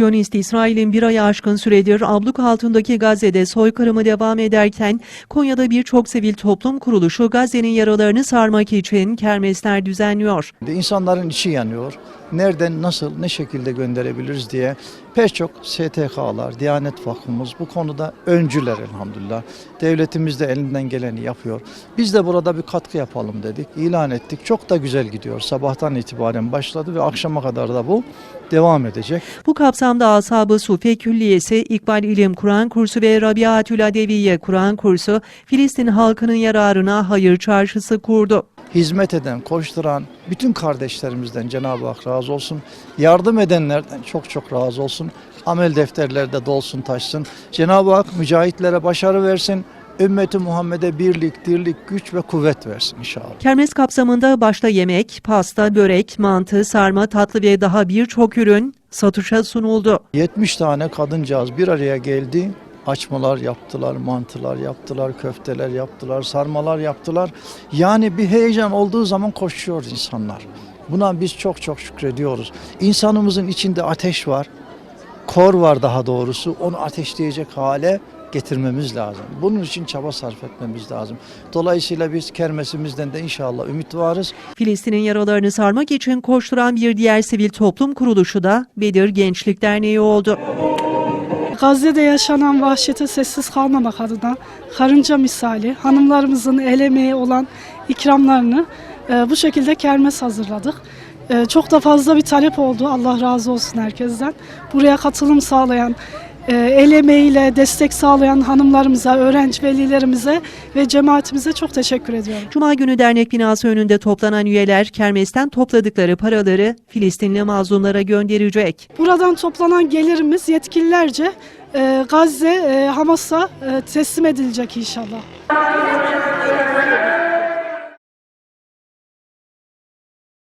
Siyonist İsrail'in bir ay aşkın süredir abluk altındaki Gazze'de soykırımı devam ederken Konya'da birçok sivil toplum kuruluşu Gazze'nin yaralarını sarmak için kermesler düzenliyor. İnsanların içi yanıyor. Nereden, nasıl, ne şekilde gönderebiliriz diye pek çok STK'lar, Diyanet Vakfımız bu konuda öncüler elhamdülillah. Devletimiz de elinden geleni yapıyor. Biz de burada bir katkı yapalım dedik, ilan ettik. Çok da güzel gidiyor. Sabahtan itibaren başladı ve akşama kadar da bu devam edecek. Bu kapsamda Ashab-ı Sufe Külliyesi, İkbal İlim Kur'an Kursu ve Rabiatül Adeviye Kur'an Kursu Filistin halkının yararına hayır çarşısı kurdu. Hizmet eden, koşturan bütün kardeşlerimizden Cenab-ı Hak razı olsun. Yardım edenlerden çok çok razı olsun. Amel defterlerde dolsun taşsın. Cenab-ı Hak mücahitlere başarı versin. Ümmeti Muhammed'e birlik, dirlik, güç ve kuvvet versin inşallah. Kermes kapsamında başta yemek, pasta, börek, mantı, sarma, tatlı ve daha birçok ürün satışa sunuldu. 70 tane kadıncağız bir araya geldi. Açmalar yaptılar, mantılar yaptılar, köfteler yaptılar, sarmalar yaptılar. Yani bir heyecan olduğu zaman koşuyor insanlar. Buna biz çok çok şükrediyoruz. İnsanımızın içinde ateş var, kor var daha doğrusu. Onu ateşleyecek hale getirmemiz lazım. Bunun için çaba sarf etmemiz lazım. Dolayısıyla biz kermesimizden de inşallah ümit varız. Filistin'in yaralarını sarmak için koşturan bir diğer sivil toplum kuruluşu da Bedir Gençlik Derneği oldu. Gazze'de yaşanan vahşete sessiz kalmamak adına karınca misali hanımlarımızın el emeği olan ikramlarını e, bu şekilde kermes hazırladık. E, çok da fazla bir talep oldu. Allah razı olsun herkesten. Buraya katılım sağlayan, el emeğiyle destek sağlayan hanımlarımıza, öğrenci velilerimize ve cemaatimize çok teşekkür ediyorum. Cuma günü dernek binası önünde toplanan üyeler kermesten topladıkları paraları Filistinli mazlumlara gönderecek. Buradan toplanan gelirimiz yetkililerce e, Gazze, e, Hamas'a e, teslim edilecek inşallah.